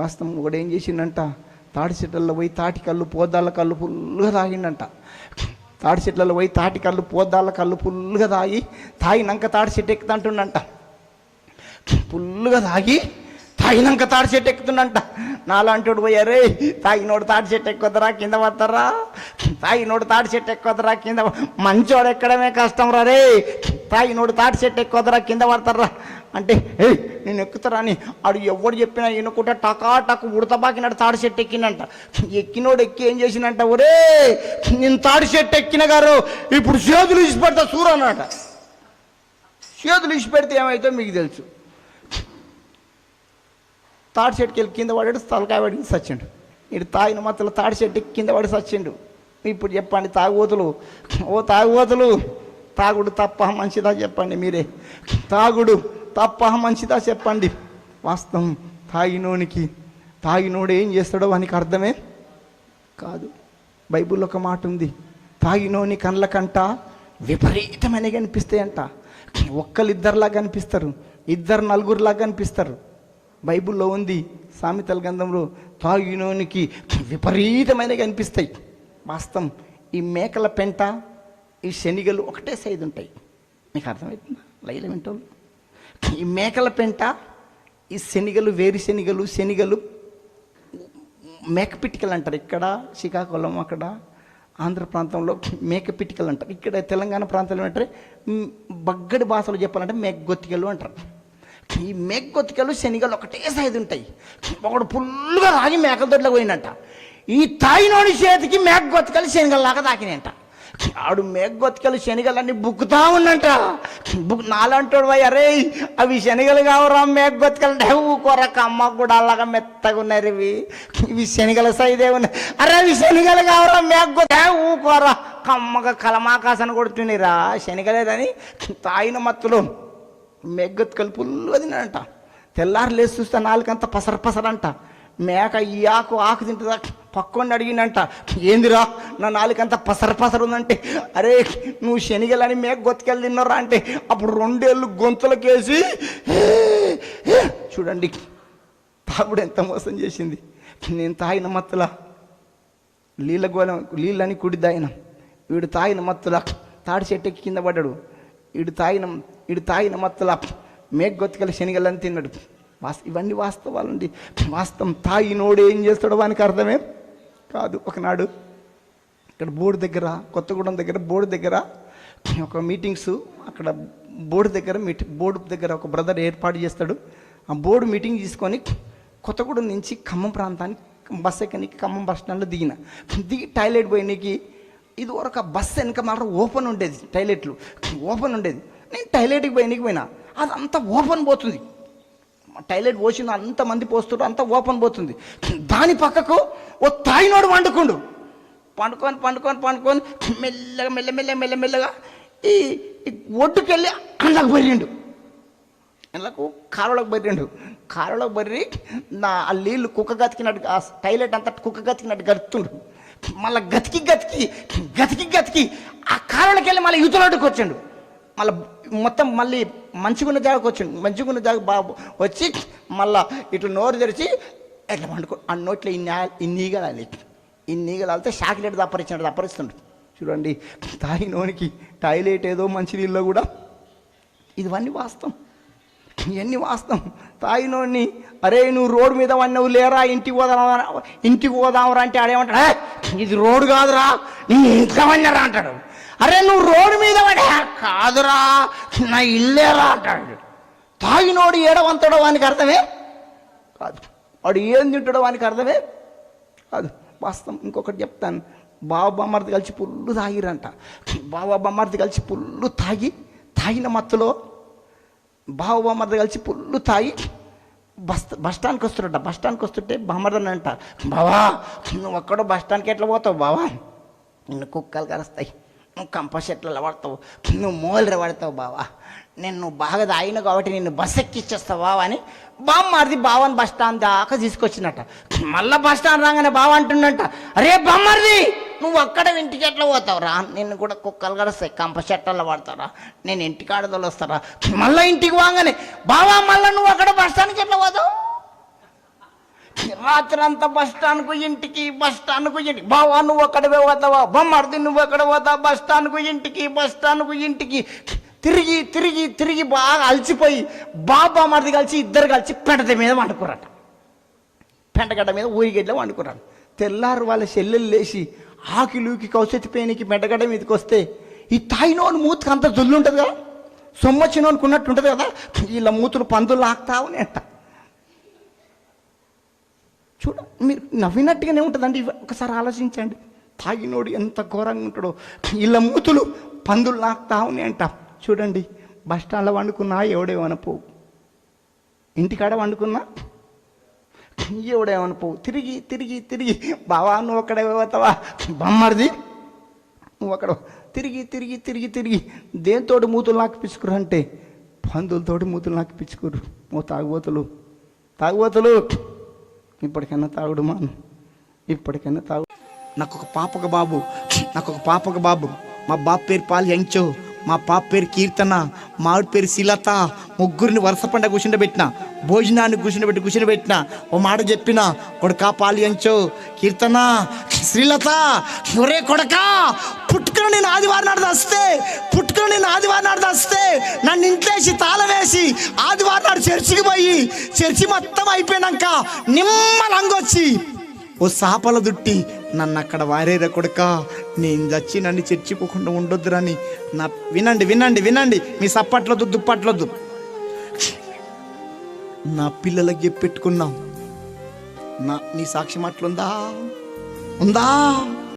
వాస్తవం ఒకడు ఏం చేసిండంట? తాటి చెట్లలో పోయి తాటి కళ్ళు పోద్దాల కళ్ళు ఫుల్గా తాగిండంట. తాటి చెట్లలో పోయి తాటి కళ్ళు పోద్దాల కళ్ళు ఫుల్గా తాగి తాగినాక తాడి చెట్టు ఎక్కుతుంటుండంట. ఫుల్గా తాగి తాగినాక తాడి చెట్టు ఎక్కుతుండంట. నాలాంటోడు పోయి అరే తాగినోడు తాటి చెట్టు ఎక్కువద్దరా కింద పడతారా? తాగినోడు తాటి చెట్టు ఎక్కువద్దరా కింద మంచోడు ఎక్కడమే కష్టం రా తాగినోడు తాటి చెట్టు ఎక్కువదరా కింద పడతారా అంటే ఏ నేను ఎక్కుతారా అని. ఆడు ఎవడు చెప్పినా ఎన్నుకుంటే టకా టక్ ఉడతబాకినాడు తాడి చెట్టు ఎక్కినంట ఎక్కినోడు ఎక్కి ఏం చేసినంట ఒరే నేను తాడి చెట్టు ఎక్కిన గారు ఇప్పుడు చేతులు ఇచ్చి పెడతా చూరు అన్నట చేతులు ఇచ్చి పెడితే ఏమైతే మీకు తెలుసు. తాడి చెట్టుకి వెళ్ళి కింద పడాడు తలకాయ పడింది సచ్చిండు ఇటు తాగిన మాత్రం తాడి చెట్టు కింద పడి సచ్చిండు ఇప్పుడు చెప్పండి తాగుబోతులు. ఓ తాగుబోతులు. తాగుడు తప్ప మంచిదా చెప్పండి మీరే. తాగుడు తప్ప మంచిదా చెప్పండి. వాస్తవం తాగినోనికి తాగినోడు ఏం చేస్తాడో వానికి అర్థమే కాదు. బైబిల్లో ఒక మాట ఉంది తాగినోని కళ్ళ కంట విపరీతమైన కనిపిస్తాయంట. ఒక్కరిద్దరిలా కనిపిస్తారు ఇద్దరు నలుగురిలా కనిపిస్తారు. బైబిల్లో ఉంది సామెతల గంధంలో తాగినోనికి విపరీతమైన కనిపిస్తాయి. వాస్తవం ఈ మేకల పెంట ఈ శనిగలు ఒకటే సైజు ఉంటాయి. మీకు అర్థమవుతుందా లైల వింటోళ్ళు. ఈ మేకల పెంట ఈ శనిగలు వేరు శనిగలు శనిగలు మేకపిటికలు అంటారు ఇక్కడ శ్రీకాకుళం అక్కడ ఆంధ్ర ప్రాంతంలో మేక పిటికలు అంటారు. ఇక్కడ తెలంగాణ ప్రాంతంలో అంటారు బగ్గడి భాషలో చెప్పాలంటే మేకగొత్తికలు అంటారు. ఈ మేకగొత్తికలు శనిగలు ఒకటే సైజు ఉంటాయి. ఒకడు ఫుల్గా రాగి మేకల దొడ్లకు పోయినట్ట ఈ తాయినోడి చేతికి మేకగొత్తికలు శనిగల్లాగా తాకినాయంట ఆడు మేగ్గొత్తికలు శనిగలన్నీ బుక్కుతా ఉన్నంట. బుక్ నాలంటాడు పోయి అరే అవి శనిగలు కావరా మేఘగొత్తికలు ఊకోరక అమ్మ కూడా అలాగా మెత్తగా ఉన్నారు ఇవి ఇవి శనిగల సైదే ఉన్నాయి. అరే అవి శనిగలు కావరా మేఘగొత్త ఊకోరా కమ్మగా కలమాకాసన కొడుతున్నారా శనగలేదని తాయిన మత్తులు మేఘగొత్తికలు పుల్లు వదినంట తెల్లారు లేచి చూస్తే నాలుకంతా పసర పసరంట. మేక ఈ ఆకు ఆకు తింటుందా? పక్కోండి అడిగిందంట. ఏందిరా నా నాలుకంతా పసర పసరు ఉందంటే. అరే నువ్వు శనిగలని మేక గొత్తుకెళ్ళి తిన్నారా అంటే. అప్పుడు రెండేళ్ళు గొంతులకేసి చూడండి తాగుడు ఎంత మోసం చేసింది. నేను తాగిన మత్తుల నీళ్ళ గోళం నీళ్ళని కుడి తాగిన వీడు తాగిన మత్తుల తాడి చెట్టెక్కి కింద పడ్డాడు. వీడు తాగిన వీడు తాగిన మత్తుల మేక గొత్తుకెళ్ళి శనిగలని తిన్నాడు. వాస్ ఇవన్నీ వాస్తవాలండి. వాస్తవం తాగినోడు ఏం చేస్తాడో వానికి అర్థమే కాదు. ఒకనాడు ఇక్కడ బోర్డు దగ్గర కొత్తగూడెం దగ్గర బోర్డు దగ్గర ఒక మీటింగ్స్ అక్కడ బోర్డు దగ్గర మీటి బోర్డు దగ్గర ఒక బ్రదర్ ఏర్పాటు చేస్తాడు. ఆ బోర్డు మీటింగ్ తీసుకొని కొత్తగూడెం నుంచి ఖమ్మం ప్రాంతానికి బస్ ఎక్కనికి ఖమ్మం బస్ స్టాండ్లో దిగిన. దిగి టాయిలెట్ పోయినకి ఇది వరకు ఆ వెనక మాత్రం ఓపెన్ ఉండేది టాయిలెట్లు. ఓపెన్ ఉండేది. నేను టాయిలెట్కి పోయినకి పోయినా అదంతా ఓపెన్ పోతుంది. టాయిలెట్ పోసిన అంతమంది పోస్తుండ్రు అంతా ఓపెన్ పోతుంది. దాని పక్కకు ఓ తాయినోడు వండుకుండు పండుకొని పండుకొని పండుకొని మెల్లగా మెల్లమెల్ల మెల్లమెల్లగా మెల్లగా ఈ ఈ ఒడ్డుకెళ్ళి అందులోకి బర్రిండు. అందులోకి కాలువలోకి బర్రిండు. కాలువలోకి బర్రి నా ఆ నీళ్ళు కుక్క గతికినట్టు ఆ టాయిలెట్ అంతా కుక్క గతికినట్టు గడుతుండు మళ్ళీ గతికి గతికి గతికి గతికి ఆ కాలువలోకి వెళ్ళి మళ్ళీ యువతలోకి వచ్చాడు. మళ్ళీ మొత్తం మళ్ళీ మంచిగున్న జాగకు వచ్చిండు మంచిగున్న జాగ బాబు వచ్చి మళ్ళా ఇటు నోరు తెరిచి ఎట్లా పండుకో ఆ నోట్లో ఇన్ని ఇన్ని ఈగలాలి ఇన్ని ఈగలాలితే చాక్లెట్ దప్పరించినట్టు దప్పరిస్తుండు చూడండి తాగినోనికి టాయిలెట్ ఏదో మంచినీళ్ళలో కూడా ఇవన్నీ వాస్తవం. ఇవన్నీ వాస్తవం. తాగినోడిని అరే నువ్వు రోడ్డు మీద వన్నవు లేరా ఇంటికి పోదాం ఇంటికి పోదాంరా అంటే ఆడేమంటాడు ఇది రోడ్డు కాదురా నీ ఇంట్లో అంటాడు. అరే నువ్వు రోడ్డు మీద పడే? కాదురా నా ఇల్లేరా అంటాడు. తాగినోడు ఏడవంతాడో వానికి అర్థమే? కాదు. వాడు ఏం తింటాడో వానికి అర్థమే? కాదు. వాస్తవం ఇంకొకటి చెప్తాను. బావ బొమ్మర్ది కలిసి పుల్లు తాగిరంట. బావ బొమ్మర్ది కలిసి పుల్లు తాగి తాగిన మత్తులో బావ బొమ్మర్ది కలిసి పుల్లు తాగి బస్ బస్ స్టాండ్కి వస్తున్నట్ట బస్ స్టాండ్కి వస్తుంటే బామ్మర్దని అంట బావా నువ్వు ఒక్కడో బస్ స్టాండ్కి ఎట్లా పోతావు బావా? నిన్ను కుక్కలు కరుస్తాయి. నువ్వు కంప చెట్లలో పడతావు నువ్వు మూలర పడతావు బావా. నేను నువ్వు బాగా తాగిన కాబట్టి నిన్ను బస్ ఎక్కిచ్చేస్తావు బావా అని బామ్మారిది బావని బస్ స్టాండ్ దాకా తీసుకొచ్చినట్ట మళ్ళా బస్ స్టాండ్ రాగానే బావ అంటుండంట అరే బామ్మర్ది నువ్వు అక్కడ ఇంటికి ఎట్లా పోతావు రా నిన్ను కూడా కుక్కలు కడుస్తాయి కంప చెట్లలో పడతారా నేను ఇంటికాడ వస్తారా మళ్ళీ ఇంటికి వాగానే బావా మళ్ళీ నువ్వు అక్కడ బస్ స్టాండ్కి ఎట్లా పోతావు? రాత్రి అంతా బస్ స్టాండ్కు ఇంటికి బస్ స్టాండ్కు ఇంటికి. బావా నువ్వు అక్కడే పోతావా? బొమ్మర్ది నువ్వు అక్కడ పోతావు? బస్ స్టాండ్కు ఇంటికి బస్ స్టాండ్కు ఇంటికి. తిరిగి తిరిగి తిరిగి బాగా అలసిపోయి బాబా మరిది కలిసి ఇద్దరు కలిసి పెంటద మీద వండుకురట పెంటగడ్డ మీద ఊరిగడ్డ వండుకున్నాడు తెల్లారు వాళ్ళ చెల్లెలు లేచి ఆకిలూకి కౌసెత్తి పేనికి మెడగడ్డ మీదకి వస్తే ఈ తాయినోని మూతికి అంత జొల్లు ఉంటుంది కదా? సొమ్మచ్చినోనుకున్నట్టు ఉంటుంది కదా? వీళ్ళ మూతులు పందులు లాక్తా ఉన్నాయంట చూడ మీరు నవ్వినట్టుగానే ఉంటుందండి. ఒకసారి ఆలోచించండి. తాగినోడు ఎంత ఘోరంగా ఉంటాడో. ఇళ్ళ మూతులు పందులు లాక్తా ఉన్నాయంట. చూడండి బస్ స్టాండ్లో వండుకున్నా ఎవడేమన పోవు. ఇంటికాడ వండుకున్నా ఎవడేమని పోవు. తిరిగి తిరిగి తిరిగి బావా నువ్వు అక్కడే పోతావా? బొమ్మడిది నువ్వు అక్కడ తిరిగి తిరిగి తిరిగి తిరిగి దేంతోటి మూతులు నాకు పిచ్చుకురు అంటే పందులతోటి మూతులు నాకు పిచ్చుకురు ఓ తాగుబోతులు. తాగుబోతులు. ఇప్పటికైనా తాగుడు మాను. ఇప్పటికైనా తాగు. నాకు ఒక పాపక బాబు. నాకు ఒక పాపక బాబు. మా బాబు పేరు పాలు ఎంచో మా పాప పేరు కీర్తన. మా ఆవిడ పేరు శీలత. ముగ్గురిని వరుస పంట కూర్చుండబెట్టిన. భోజనాన్ని కూర్చుండబెట్టి కూర్చుండబెట్టిన. ఓ మాట చెప్పిన. కొడకా పాలు ఎంచో కీర్తన. శ్రీలత ఒరే కొడకా. పుట్టుకుని నేను ఆదివారం నాడు దాస్తే. పుట్టుకుని నేను ఆదివారం నాడు దాస్తే. చేసి ఆదివారం నాడు చర్చికి పోయి చర్చి మొత్తం అయిపోయినాక నిమ్మలంగొచ్చి ఓ సాపల దుట్టి నన్ను అక్కడ వారేరా కొడుక. నేను చచ్చి నన్ను చర్చిపోకుండా ఉండొద్దురని. నా వినండి వినండి వినండి. మీ సప్పట్లొద్దు దుప్పట్లొద్దు. నా పిల్లలకి చెప్పెట్టుకున్నాం నా నీ సాక్ష్యం అట్లుందా ఉందా?